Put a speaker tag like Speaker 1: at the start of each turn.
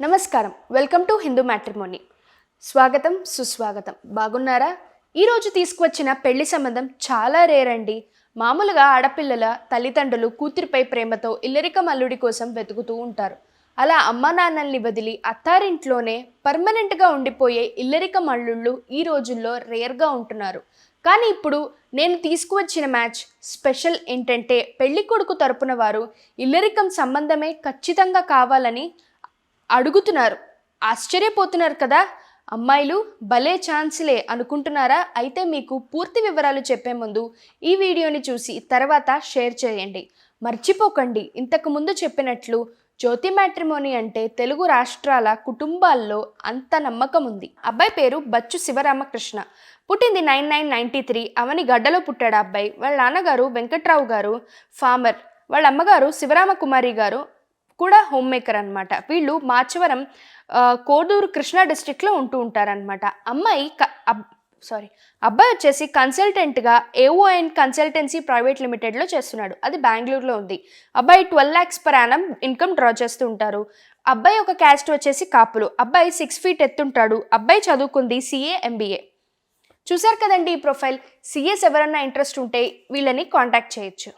Speaker 1: నమస్కారం. Welcome to Hindu matrimony. స్వాగతం సుస్వాగతం. బాగున్నారా? ఈరోజు తీసుకువచ్చిన పెళ్ళి సంబంధం చాలా రేర్ అండి. మామూలుగా ఆడపిల్లల తల్లిదండ్రులు కూతురిపై ప్రేమతో ఇల్లరిక మల్లుడి కోసం వెతుకుతూ ఉంటారు. అలా అమ్మా నాన్నల్ని వదిలి అత్తారింట్లోనే పర్మనెంట్గా ఉండిపోయే ఇల్లరిక మల్లుళ్ళు ఈ రోజుల్లో రేర్గా ఉంటున్నారు. కానీ ఇప్పుడు నేను తీసుకువచ్చిన మ్యాచ్ స్పెషల్ ఏంటంటే పెళ్ళి కొడుకు తరపున వారు ఇల్లరికం సంబంధమే ఖచ్చితంగా కావాలని అడుగుతున్నారు. ఆశ్చర్యపోతున్నారు కదా. అమ్మాయిలు భలే ఛాన్స్లే అనుకుంటున్నారా? అయితే మీకు పూర్తి వివరాలు చెప్పే ముందు ఈ వీడియోని చూసి తర్వాత షేర్ చేయండి. మర్చిపోకండి. ఇంతకు ముందు చెప్పినట్లు జ్యోతి మ్యాట్రిమోని అంటే తెలుగు రాష్ట్రాల కుటుంబాల్లో అంత నమ్మకం ఉంది. అబ్బాయి పేరు బచ్చు శివరామకృష్ణ. పుట్టింది నైన్ నైన్ నైంటీ త్రీ. అవని గడ్డలో పుట్టాడు అబ్బాయి. వాళ్ళ నాన్నగారు వెంకట్రావు గారు ఫార్మర్. వాళ్ళ అమ్మగారు శివరామకుమారి గారు కూడా హోమ్ మేకర్ అనమాట వీళ్ళు మాచవరం కోడూరు కృష్ణా డిస్టిక్లో ఉంటూ ఉంటారనమాట అమ్మాయి సారీ అబ్బాయి వచ్చేసి కన్సల్టెంట్గా ఏఓఎన్ కన్సల్టెన్సీ ప్రైవేట్ లిమిటెడ్లో చేస్తున్నాడు. అది బెంగళూరులో ఉంది. అబ్బాయి twelve lakhs per annum income draw చేస్తూ ఉంటారు. అబ్బాయి ఒక క్యాస్ట్ వచ్చేసి కాపులు. అబ్బాయి సిక్స్ ఫీట్ ఎత్తుంటాడు. అబ్బాయి చదువుకుంది సిఏ ఎంబీఏ చూసారు కదండి ఈ ప్రొఫైల్ సిఎస్ ఎవరన్నా ఇంట్రెస్ట్ ఉంటే వీళ్ళని కాంటాక్ట్ చేయొచ్చు.